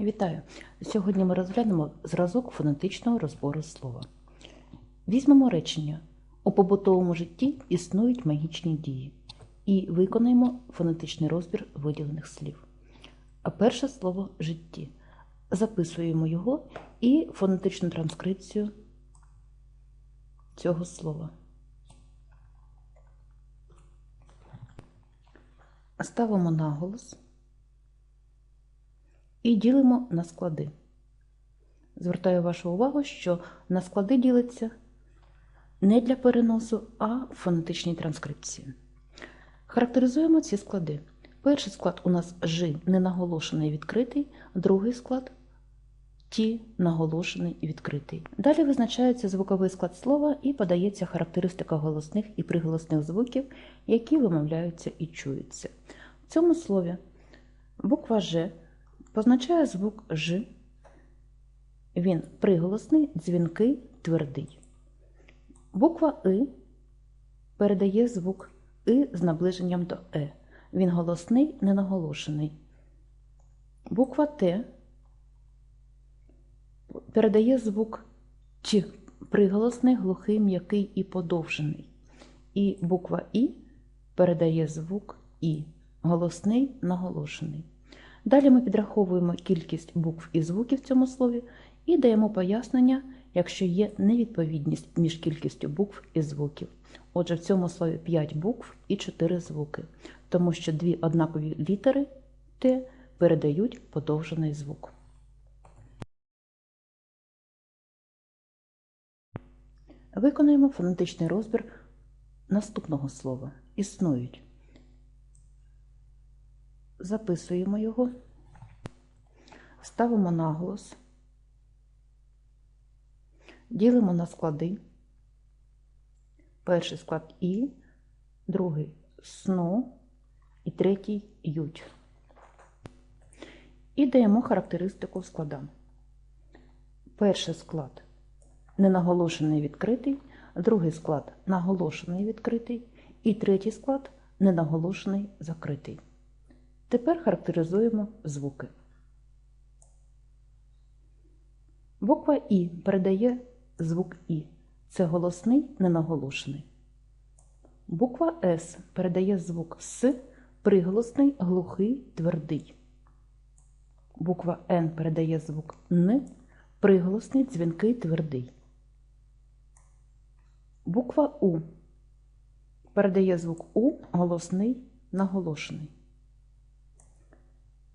Вітаю! Сьогодні ми розглянемо зразок фонетичного розбору слова. Візьмемо речення. У побутовому житті існують магічні дії і виконаємо фонетичний розбір виділених слів. А перше слово житті. Записуємо його і фонетичну транскрипцію цього слова. Ставимо наголос і ділимо на склади. Звертаю вашу увагу, що на склади ділиться не для переносу, а в фонетичній транскрипції. Характеризуємо ці склади. Перший склад у нас Ж ненаголошений відкритий, другий склад Ті наголошений відкритий. Далі визначається звуковий склад слова і подається характеристика голосних і приголосних звуків, які вимовляються і чуються. В цьому слові буква Ж позначає звук Ж. Він приголосний, дзвінкий, твердий. Буква И передає звук И з наближенням до Е. Він голосний, ненаголошений. Буква Т передає звук Ч, приголосний, глухий, м'який і подовжений. І буква І передає звук І, голосний, наголошений. Далі ми підраховуємо кількість букв і звуків в цьому слові і даємо пояснення, якщо є невідповідність між кількістю букв і звуків. Отже, в цьому слові 5 букв і 4 звуки, тому що дві однакові літери Т передають подовжений звук. Виконуємо фонетичний розбір наступного слова. Існують. Записуємо його, ставимо наголос, ділимо на склади. Перший склад І, другий сну і третій ють. І даємо характеристику складам. Перший склад ненаголошений відкритий, другий склад наголошений відкритий, і третій склад ненаголошений закритий. Тепер характеризуємо звуки. Буква І передає звук І. Це голосний ненаголошений. Буква С передає звук С, приголосний, глухий, твердий. Буква Н передає звук Н, приголосний, дзвінкий, твердий. Буква У передає звук У, голосний, наголошений.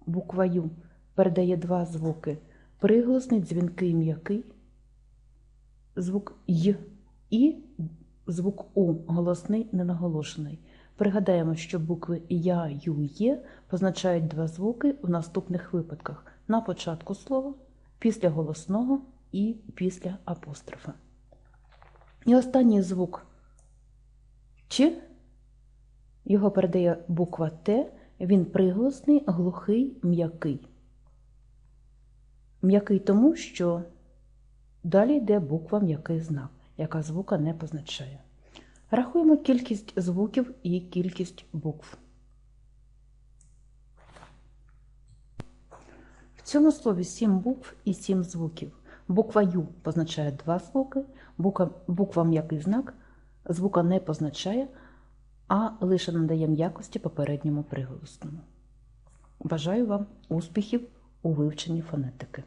Буква Ю передає два звуки приголосний, дзвінкий, м'який, звук Й і звук У, голосний, ненаголошений. Пригадаємо, що букви Я, Ю, Є позначають два звуки в наступних випадках: на початку слова, після голосного і після апострофа. І останній звук Ч, його передає буква Т, він приголосний, глухий, м'який. М'який тому, що далі йде буква м'який знак, яка звука не позначає. Рахуємо кількість звуків і кількість букв. В цьому слові 7 букв і 7 звуків. Буква Ю позначає два звуки, буква, буква м'який знак, звука не позначає, а лише надає м'якості попередньому приголосному. Бажаю вам успіхів у вивченні фонетики.